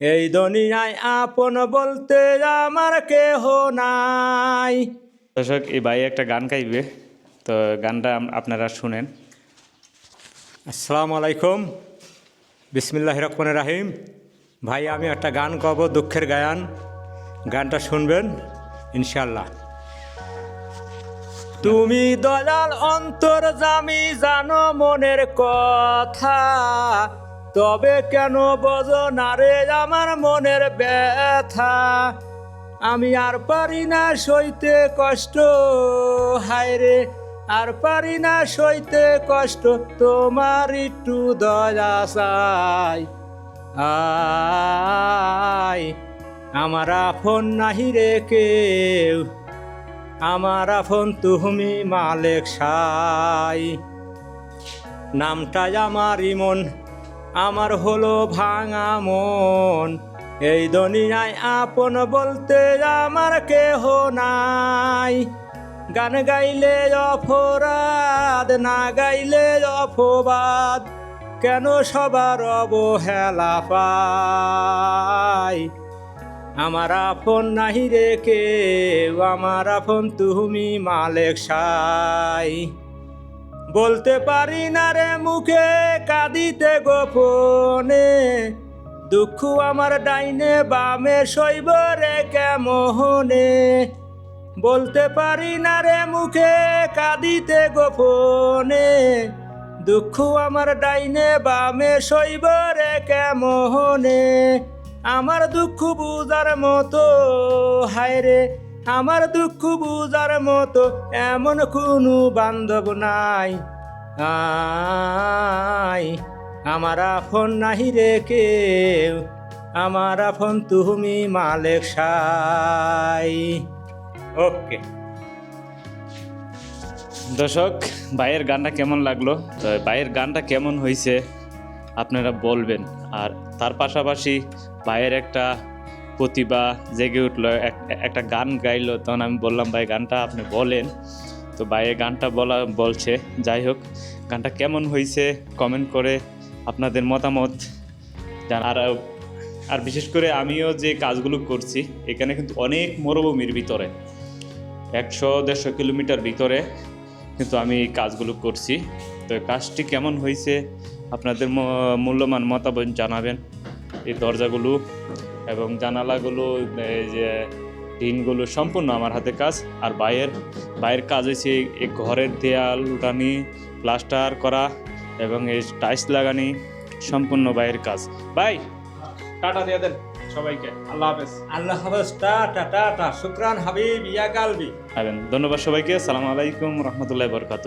এই দুনিয়ায় আপন বলতে আমার কেহ নাই। দর্শক এই ভাই একটা গান গাইবে। তো গানটা আপনারা শুনেন। আসসালামু আলাইকুম। বিসমিল্লাহ রহমান রাহিম। ভাই আমি একটা গান গাব দুঃখের গায়ান। গানটা শুনবেন ইনশাল্লাহ তুমি দয়াল অন্তর জামি জানো মনের কথা। তবে কেন বোঝো না রে আমার মনের ব্যথা? আমি আর পারি না সইতে কষ্ট। হায় রে, আর পারি না সইতে কষ্ট। তোমার একটু দয়া চাই। আই আমার আপন নাহি রে কেউ। আমার আপন তুমি মালেক সাই। নামটাই আমার ইমন আমার হলো ভাঙা মন। এই দুনিয়ায় আপন বলতে আমার কেহ নাই। গান গাইলে অপরাধ, না গাইলে অপবাদ। কেন সবার অবহেলা পাই? আমার আপন নাহি রে কেউ, আমার আপন তুমি মালেক সাই। বলতে পারি না রে মুখে, কাঁদিতে গোপনে। দুঃখ আমার ডাইনে, বামে শৈব রে কেমনে? বলতে পারি না রে মুখে, কাঁদিতে গোপনে। দুঃখ আমার ডাইনে, বামে শৈব রে কেমনে? আমার দুঃখ বুঝার মতো হায় রে আমার দুঃখ বুঝার মতো এমন কোনো বান্ধব নাই। আই, আমার আপন নাহি রে কেউ, আমার আপন তুমি মালেক সাই। ওকে। দর্শক, ভাইয়ের গানটা কেমন লাগল? তো ভাইয়ের গানটা কেমন হয়েছে আপনারা বলবেন। আর তার পাশাপাশি ভাইয়ের একটা প্রতিভা জেগে উঠল, এক- একটা গান গাইলো, তখন আমি বললাম, ভাই, গানটা আপনি বলেন। তো ভাইয়ের গানটা বলা, বলছে, যাই হোক, গানটা কেমন হয়েছে কমেন্ট করে আপনাদের মতামত জান- আর আর বিশেষ করে আমিও যে কাজগুলো করছি, এখানে কিন্তু অনেক মরুভূমির ভিতরে, একশো দেড়শো কিলোমিটার ভিতরে কিন্তু আমি কাজগুলো করছি। তো কাজটি কেমন হয়েছে আপনাদের ম- মূল্যবান মতামত জানাবেন। এই দরজাগুলো এবং জানালাগুলো এই যে টিনগুলো সম্পূর্ণ আমার হাতে কাজ। আর বাইরের বাইরের কাজ হয়েছে এই ঘরের দেয়াল উঠানি প্লাস্টার করা এবং এই টাইলস লাগানি সম্পূর্ণ বাইরের কাজ। ভাই টাটা দিয়ে দেন সবাইকে। আল্লাহ হাফেজ। আল্লাহ হাফেজ। Tata tata. শুক্রান হাবিব ইয়া গালবি ধন্যবাদ সবাইকে। সালাম আলাইকুম রহমতুল্লাহ বরকাত